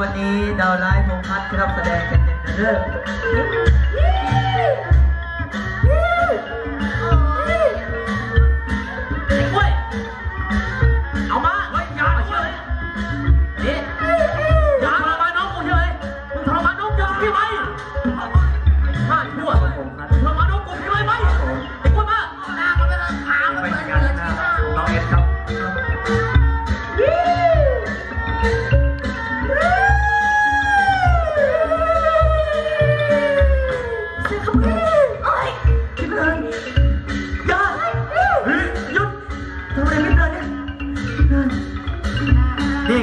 วันนี้ดาวร้ายพงพัฒน์รับแสดงกันอย่าเรื่อง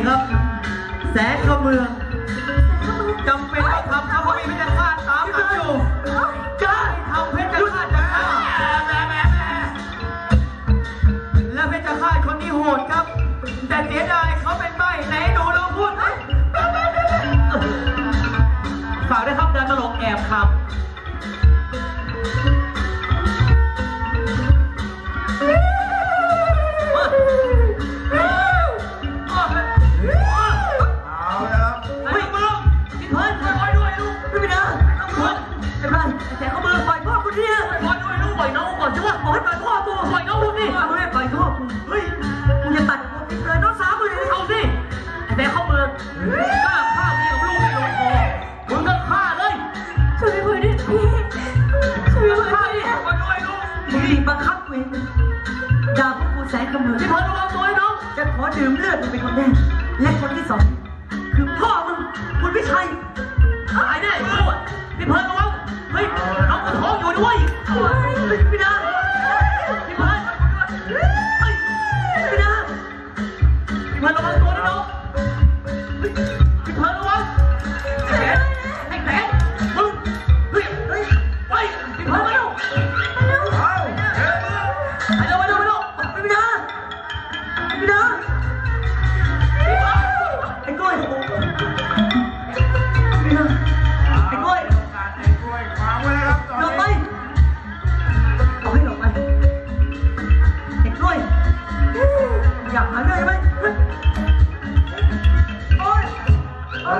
ครับ แสงขมืองจำเป็น บีบบังคับกูเองด่าพวกกูแสงขมือพี่เพิ่นระวังตัวให้น้องจะขอดื่มเลือดมึงเป็นคนแรกและคนที่สองคือพ่อมึงคุณพิชัยตายแน่ไอ้ชั่วพี่เพิ่นระวังเฮ้ยน้องกูท้องอยู่ด้วยพี่นาพี่เพิ่นเ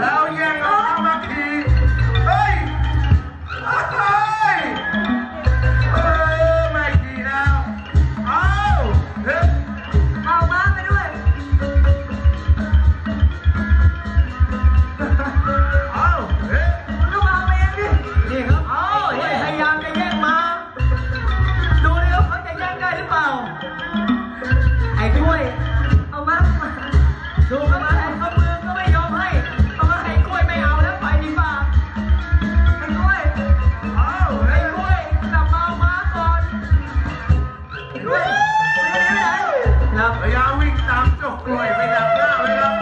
แล้วแย่งกัน ยายามวิ่งตามเจ้ากล้วยไปดักหน้าเลยครับ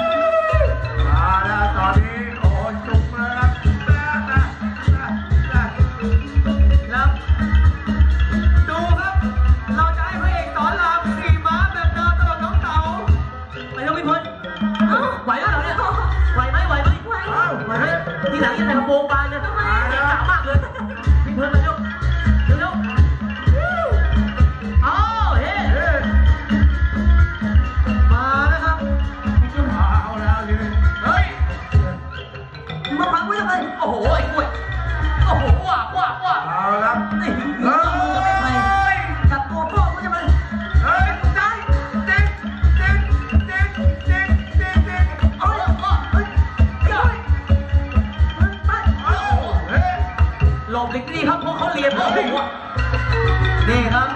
มาแล้วตอนนี้โอ้โหจุกเลยครับนะนะนะนะครับดูครับ เราจะให้พระเอกสอนรามขี่ม้าแบบเดินตลอดน้องเต่าไปแล้วพี่พลไหวไหมเราเนี่ยไหวไหมไหวไหมไหวเอาไหวไหมเฮ้ย ทีหลังอย่าใส่กระโปรงบานเลยเก่งมากเลย มึงมาพังไว้ทำไมโอ้โหไอ้กล้วยโอ้โหว้าว้าว้าเอาล้วนี่เฮ้ยจับตัวพ่อกูจะมาเฮ้ยใจเด็กเด็กเด็กเด็กเด็กเด็กเอาเลยเอาเฮ้ยเฮ้ยไปเอาเฮ้ยหลบหลีกลี่ครับเพราะเขาเรียนมาหัวนี่ครับ